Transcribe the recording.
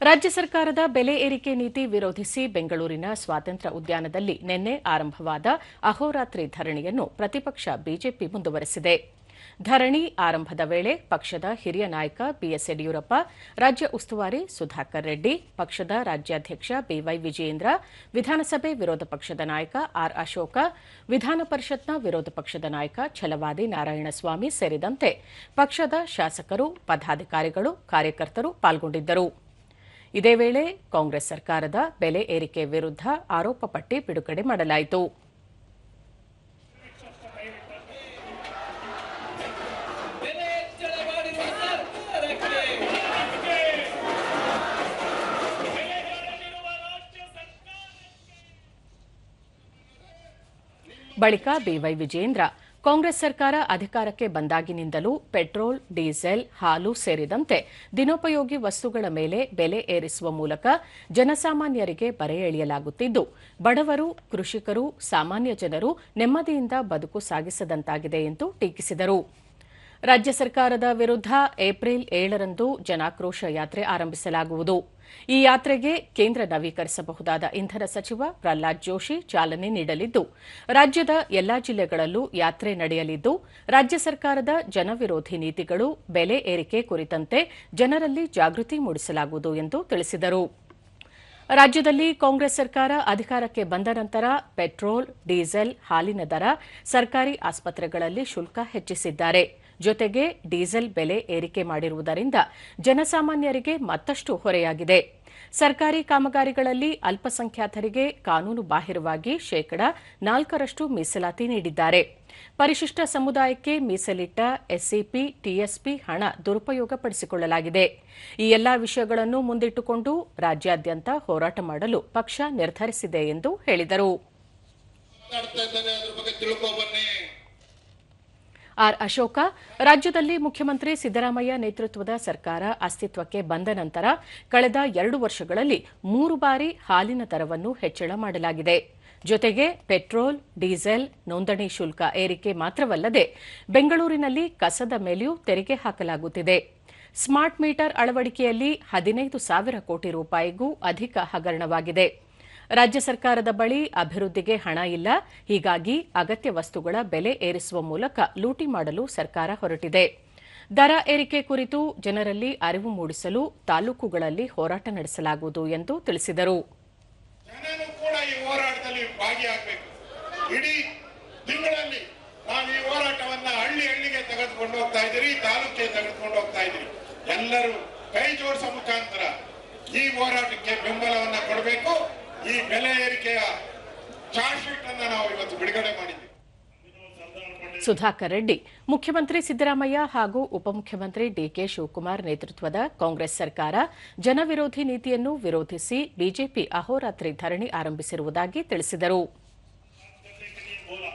ರಾಜ್ಯ ಸರ್ಕಾರದ ಬೆಲೆ ಏರಿಕೆ ನೀತಿ ವಿರೋಧಿಸಿ ಬೆಂಗಳೂರಿನ ಸ್ವಾತಂತ್ರ್ಯ ಉದ್ಯಾನದಲ್ಲಿ ನಿನ್ನೆ ಆರಂಭವಾದ ಅಹೋರಾತ್ರಿ ಧರಣಿಯನ್ನು ಪ್ರತಿಪಕ್ಷ ಬಿಜೆಪಿ ಮುಂದುವರೆಸಿದೆ. ಧರಣಿ ಆರಂಭದ ವೇಳೆ ಪಕ್ಷದ ಹಿರಿಯ ನಾಯಕ ಬಿಎಸ್ ಯಡಿಯೂರಪ್ಪ, ರಾಜ್ಯ ಉಸ್ತುವಾರಿ ಸುಧಾಕರ್ ರೆಡ್ಡಿ, ಪಕ್ಷದ ರಾಜ್ಯಾಧ್ಯಕ್ಷ ಬಿವೈ ವಿಜಯೇಂದ್ರ, ವಿಧಾನಸಭೆ ವಿರೋಧ ಪಕ್ಷದ ನಾಯಕ ಆರ್ ಅಶೋಕ, ವಿಧಾನ ಪರಿಷತ್ನ ವಿರೋಧ ಪಕ್ಷದ ನಾಯಕ ಛಲವಾದಿ ನಾರಾಯಣಸ್ವಾಮಿ ಸೇರಿದಂತೆ ಪಕ್ಷದ ಶಾಸಕರು, ಪದಾಧಿಕಾರಿಗಳು, ಕಾರ್ಯಕರ್ತರು ಪಾಲ್ಗೊಂಡಿದ್ದರು. ಇದೇ ವೇಳೆ ಕಾಂಗ್ರೆಸ್ ಸರ್ಕಾರದ ಬೆಲೆ ಏರಿಕೆ ವಿರುದ್ಧ ಆರೋಪ ಪಟ್ಟಿ ಬಿಡುಗಡೆ ಮಾಡಲಾಯಿತು. ಬಳಿಕ ಬಿವೈ ವಿಜೇಂದ್ರ ಕಾಂಗ್ರೆಸ್ ಸರ್ಕಾರ ಅಧಿಕಾರಕ್ಕೆ ಬಂದಾಗಿನಿಂದಲೂ ಪೆಟ್ರೋಲ್, ಡೀಸೆಲ್, ಹಾಲು ಸೇರಿದಂತೆ ದಿನೋಪಯೋಗಿ ವಸ್ತುಗಳ ಮೇಲೆ ಬೆಲೆ ಏರಿಸುವ ಮೂಲಕ ಜನಸಾಮಾನ್ಯರಿಗೆ ಬರೆ ಎಳೆಯಲಾಗುತ್ತಿದ್ದು, ಬಡವರು, ಕೃಷಿಕರು, ಸಾಮಾನ್ಯ ಜನರು ನೆಮ್ಮದಿಯಿಂದ ಬದುಕು ಸಾಗಿಸದಂತಾಗಿದೆ ಎಂದು ಟೀಕಿಸಿದರು. ರಾಜ್ಯ ಸರ್ಕಾರದ ವಿರುದ್ಧ ಏಪ್ರಿಲ್ ಏಳರಂದು ಜನಾಕ್ರೋಶ ಯಾತ್ರೆ ಆರಂಭಿಸಲಾಗುವುದು. ಈ ಯಾತ್ರೆಗೆ ಕೇಂದ್ರ ನವೀಕರಿಸಬಹುದಾದ ಇಂಧನ ಸಚಿವ ಪ್ರಹ್ಲಾದ್ ಜೋಶಿ ಚಾಲನೆ ನೀಡಲಿದ್ದು, ರಾಜ್ಯದ ಎಲ್ಲಾ ಜಿಲ್ಲೆಗಳಲ್ಲೂ ಯಾತ್ರೆ ನಡೆಯಲಿದ್ದು, ರಾಜ್ಯ ಸರ್ಕಾರದ ಜನವಿರೋಧಿ ನೀತಿಗಳು ಬೆಲೆ ಏರಿಕೆ ಕುರಿತಂತೆ ಜನರಲ್ಲಿ ಜಾಗೃತಿ ಮೂಡಿಸಲಾಗುವುದು ಎಂದು ತಿಳಿಸಿದರು. ರಾಜ್ಯದಲ್ಲಿ ಕಾಂಗ್ರೆಸ್ ಸರ್ಕಾರ ಅಧಿಕಾರಕ್ಕೆ ಬಂದ ನಂತರ ಪೆಟ್ರೋಲ್, ಡೀಸೆಲ್, ಹಾಲಿನ ದರ ಸರ್ಕಾರಿ ಆಸ್ಪತ್ರೆಗಳಲ್ಲಿ ಶುಲ್ಕ ಹೆಚ್ಚಿಸಿದ್ದಾರೆ. ಜೊತೆಗೆ ಡೀಸೆಲ್ ಬೆಲೆ ಏರಿಕೆ ಮಾಡಿರುವುದರಿಂದ ಜನಸಾಮಾನ್ಯರಿಗೆ ಮತ್ತಷ್ಟು ಹೊರೆಯಾಗಿದೆ. ಸರ್ಕಾರಿ ಕಾಮಗಾರಿಗಳಲ್ಲಿ ಅಲ್ಪಸಂಖ್ಯಾತರಿಗೆ ಕಾನೂನು ಬಾಹಿರವಾಗಿ ಶೇಕಡ ನಾಲ್ಕರಷ್ಟು ಮೀಸಲಾತಿ ನೀಡಿದ್ದಾರೆ. ಪರಿಶಿಷ್ಟ ಸಮುದಾಯಕ್ಕೆ ಮೀಸಲಿಟ್ಟ ಎಸ್ಸಿಪಿ, ಟಿಎಸ್ಪಿ ಹಣ ದುರುಪಯೋಗಪಡಿಸಿಕೊಳ್ಳಲಾಗಿದೆ. ಈ ಎಲ್ಲಾ ವಿಷಯಗಳನ್ನು ಮುಂದಿಟ್ಟುಕೊಂಡು ರಾಜ್ಯಾದ್ಯಂತ ಹೋರಾಟ ಮಾಡಲು ಪಕ್ಷ ನಿರ್ಧರಿಸಿದೆ ಎಂದು ಹೇಳಿದರು. ಆರ್ ಅಶೋಕ, ರಾಜ್ಯದಲ್ಲಿ ಮುಖ್ಯಮಂತ್ರಿ ಸಿದ್ದರಾಮಯ್ಯ ನೇತೃತ್ವದ ಸರ್ಕಾರ ಅಸ್ತಿತ್ವಕ್ಕೆ ಬಂದ ನಂತರ ಕಳೆದ ಎರಡು ವರ್ಷಗಳಲ್ಲಿ ಮೂರು ಬಾರಿ ಹಾಲಿನ ದರವನ್ನು ಹೆಚ್ಚಳ ಮಾಡಲಾಗಿದೆ. ಜೊತೆಗೆ ಪೆಟ್ರೋಲ್, ಡೀಸೆಲ್, ನೋಂದಣಿ ಶುಲ್ಕ ಏರಿಕೆ ಮಾತ್ರವಲ್ಲದೆ ಬೆಂಗಳೂರಿನಲ್ಲಿ ಕಸದ ಮೇಲೆಯೂ ತೆರಿಗೆ ಹಾಕಲಾಗುತ್ತಿದೆ. ಸ್ಮಾರ್ಟ್ ಮೀಟರ್ ಅಳವಡಿಕೆಯಲ್ಲಿ ಹದಿನೈದು ಸಾವಿರ ಕೋಟಿ ರೂಪಾಯಿಗೂ ಅಧಿಕ ಹಗರಣವಾಗಿದೆ. ರಾಜ್ಯ ಸರ್ಕಾರದ ಬಳಿ ಅಭಿವೃದ್ಧಿಗೆ ಹಣ ಇಲ್ಲ. ಹೀಗಾಗಿ ಅಗತ್ಯ ವಸ್ತುಗಳ ಬೆಲೆ ಏರಿಸುವ ಮೂಲಕ ಲೂಟಿ ಮಾಡಲು ಸರ್ಕಾರ ಹೊರಟಿದೆ. ದರ ಏರಿಕೆ ಕುರಿತು ಜನರಲ್ಲಿ ಅರಿವು ಮೂಡಿಸಲು ತಾಲೂಕುಗಳಲ್ಲಿ ಹೋರಾಟ ನಡೆಸಲಾಗುವುದು ಎಂದು ತಿಳಿಸಿದರು. ಈ ಹೋಗ್ತಾ ಹೋಗ್ತಾ ಎಲ್ಲರೂ ಕೈ ಜೋಡಿಸೋ ಮುಖಾಂತರ ಈ ಹೋರಾಟಕ್ಕೆ ಬೆಂಬಲವನ್ನ ಕೊಡಬೇಕು. ಈ ಬೆಲೆ ಏರಿಕೆಯ ಚಾರ್ಜ್ ಶೀಟ್ ಅನ್ನ ನಾವು ಇವತ್ತು ಬಿಡುಗಡೆ ಮಾಡಿದ್ದೀವಿ ಸುಧಾಕರ್ ರೆಡ್ಡಿ ಮುಖ್ಯಮಂತ್ರಿ ಸಿದ್ದರಾಮಯ್ಯ ಹಾಗೂ ಉಪಮುಖ್ಯಮಂತ್ರಿ ಡಿಕೆ ಶಿವಕುಮಾರ್ ನೇತೃತ್ವದ ಕಾಂಗ್ರೆಸ್ ಸರ್ಕಾರ ಜನವಿರೋಧಿ ನೀತಿಯನ್ನು ವಿರೋಧಿಸಿ ಬಿಜೆಪಿ ಅಹೋರಾತ್ರಿ ಧರಣಿ ಆರಂಭಿಸಿರುವುದಾಗಿ ತಿಳಿಸಿದರು. बोला